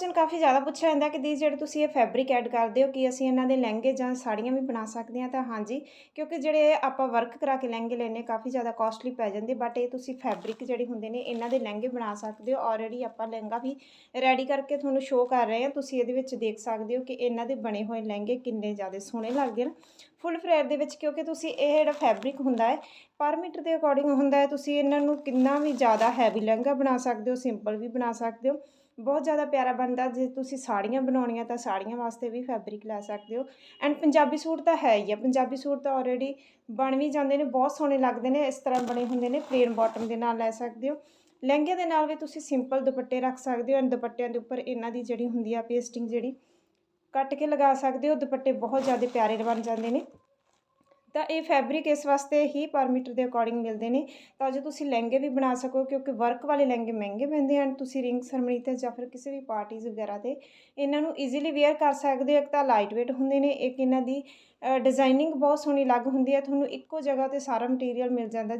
Question ਕਾਫੀ ਜ਼ਿਆਦਾ ਪੁੱਛਿਆ ਜਾਂਦਾ ਕਿ ਦੀ ਜਿਹੜੇ ਤੁਸੀਂ ਇਹ ਫੈਬਰਿਕ ਐਡ ਕਰਦੇ ਹੋ, ਕਿ ਅਸੀਂ ਇਹਨਾਂ ਦੇ ਲਹਿੰਗੇ ਜਾਂ ਸਾੜੀਆਂ ਵੀ ਬਣਾ ਸਕਦੇ ਹਾਂ? ਤਾਂ ਹਾਂਜੀ, ਕਿਉਂਕਿ ਜਿਹੜੇ ਆਪਾਂ ਵਰਕ ਕਰਾ ਕੇ ਲਹਿੰਗੇ ਲੈਨੇ ਕਾਫੀ ਜ਼ਿਆਦਾ ਕਾਸਟਲੀ ਪੈ ਜਾਂਦੇ ਬਟ ਇਹ ਤੁਸੀਂ ਫੈਬਰਿਕ ਜਿਹੜੇ ਹੁੰਦੇ ਨੇ, ਇਹਨਾਂ ਦੇ ਲਹਿੰਗੇ ਬਣਾ ਸਕਦੇ ਹੋ। ਆਲਰੇਡੀ ਆਪਾਂ ਲਹਿੰਗਾ ਵੀ ਰੈਡੀ ਕਰਕੇ ਤੁਹਾਨੂੰ ਸ਼ੋਅ ਕਰ ਰਹੇ ਹਾਂ। ਤੁਸੀਂ ਇਹਦੇ ਵਿੱਚ ਦੇਖ ਸਕਦੇ ਹੋ ਕਿ ਇਹਨਾਂ ਦੇ ਬਣੇ ਹੋਏ ਲਹਿੰਗੇ ਕਿੰਨੇ ਜ਼ਿਆਦਾ ਸੋਹਣੇ ਲੱਗਦੇ ਨੇ ਫੁੱਲ ਫਲੇਅਰ ਦੇ ਵਿੱਚ ਕਿਉਂਕਿ ਤੁਸੀਂ ਇਹ ਜਿਹੜਾ ਫੈਬਰਿਕ ਹੁੰਦਾ ਹੈ ਪਰ ਮੀਟਰ ਦੇ ਅਕੋਰਡਿੰਗ ਹੁੰਦਾ ਹੈ, ਤੁਸੀਂ ਇਹਨਾਂ ਨੂੰ ਕਿੰਨਾ ਵੀ ਜ਼ਿਆਦਾ ਹੈਵੀ ਲਹਿੰਗਾ ਬਣਾ ਸਕਦੇ ਹੋ ਸਿੰਪਲ ਵੀ ਬਣਾ ਸਕਦੇ ਹੋ। ਬਹੁਤ ਜ਼ਿਆਦਾ ਪਿਆਰਾ ਬਣਦਾ, ਜੇ ਤੁਸੀਂ ਸਾੜੀਆਂ ਬਣਾਉਣੀਆਂ ਤਾਂ ਸਾੜੀਆਂ ਵਾਸਤੇ ਵੀ ਫੈਬਰਿਕ ਲੈ ਸਕਦੇ ਹੋ। ਐਂਡ ਪੰਜਾਬੀ ਸੂਟ ਤਾਂ ਹੈ ਹੀ ਆ, ਪੰਜਾਬੀ ਸੂਟ ਤਾਂ ਆਲਰੇਡੀ ਬਣ ਵੀ ਜਾਂਦੇ ਨੇ, ਬਹੁਤ ਸੋਹਣੇ ਲੱਗਦੇ ਨੇ, ਇਸ ਤਰ੍ਹਾਂ ਬਣੇ ਹੁੰਦੇ ਨੇ ਪਲੇਨ ਬਾਟਮ ਦੇ ਨਾਲ ਲੈ ਸਕਦੇ ਹੋ। ਲਹਿੰਗੇ ਦੇ ਨਾਲ ਵੀ ਤੁਸੀਂ ਸਿੰਪਲ ਦੁਪੱਟੇ ਰੱਖ ਸਕਦੇ ਹੋ ਐਂਡ ਦੁਪੱਟਿਆਂ ਦੇ ਉੱਪਰ ਇਹਨਾਂ ਦੀ ਜਿਹੜੀ ਹੁੰਦੀ ਆ ਪੇਸਟਿੰਗ ਜਿਹੜੀ, ਕੱਟ ਕੇ ਲਗਾ ਸਕਦੇ ਹੋ, ਦੁਪੱਟੇ ਬਹੁਤ ਜ਼ਿਆਦਾ ਪਿਆਰੇ ਬਣ ਜਾਂਦੇ ਨੇ। ਤਾਂ ਇਹ ਫੈਬਰਿਕ ਇਸ ਵਾਸਤੇ ਹੀ ਪਰ ਮੀਟਰ ਦੇ ਅਕੋਰਡਿੰਗ ਮਿਲਦੇ ਨੇ। ਤਾਂ ਜੋ ਤੁਸੀਂ ਲਹਿੰਗੇ ਵੀ ਬਣਾ ਸਕੋ, ਕਿਉਂਕਿ ਵਰਕ ਵਾਲੇ ਲਹਿੰਗੇ ਮਹਿੰਗੇ ਪੈਂਦੇ ਹਨ, ਤੁਸੀਂ ਰਿੰਗ ਸਰਮਨੀ ਤੇ ਜਾਂ ਫਿਰ ਕਿਸੇ ਵੀ ਪਾਰਟੀਜ਼ ਵਗੈਰਾ ਤੇ ਇਹਨਾਂ ਨੂੰ ਈਜ਼ੀਲੀ ਵੇਅਰ ਕਰ ਸਕਦੇ ਹੋ। ਇੱਕ ਤਾਂ ਲਾਈਟ weight ਹੁੰਦੇ ਨੇ, ਇੱਕ ਇਹਨਾਂ ਦੀ ਡਿਜ਼ਾਈਨਿੰਗ ਬਹੁਤ ਸੋਹਣੀ ਲੱਗ ਹੁੰਦੀ ਹੈ, ਤੁਹਾਨੂੰ ਇੱਕੋ ਜਗ੍ਹਾ ਤੇ ਸਾਰਾ ਮਟੀਰੀਅਲ ਮਿਲ ਜਾਂਦਾ।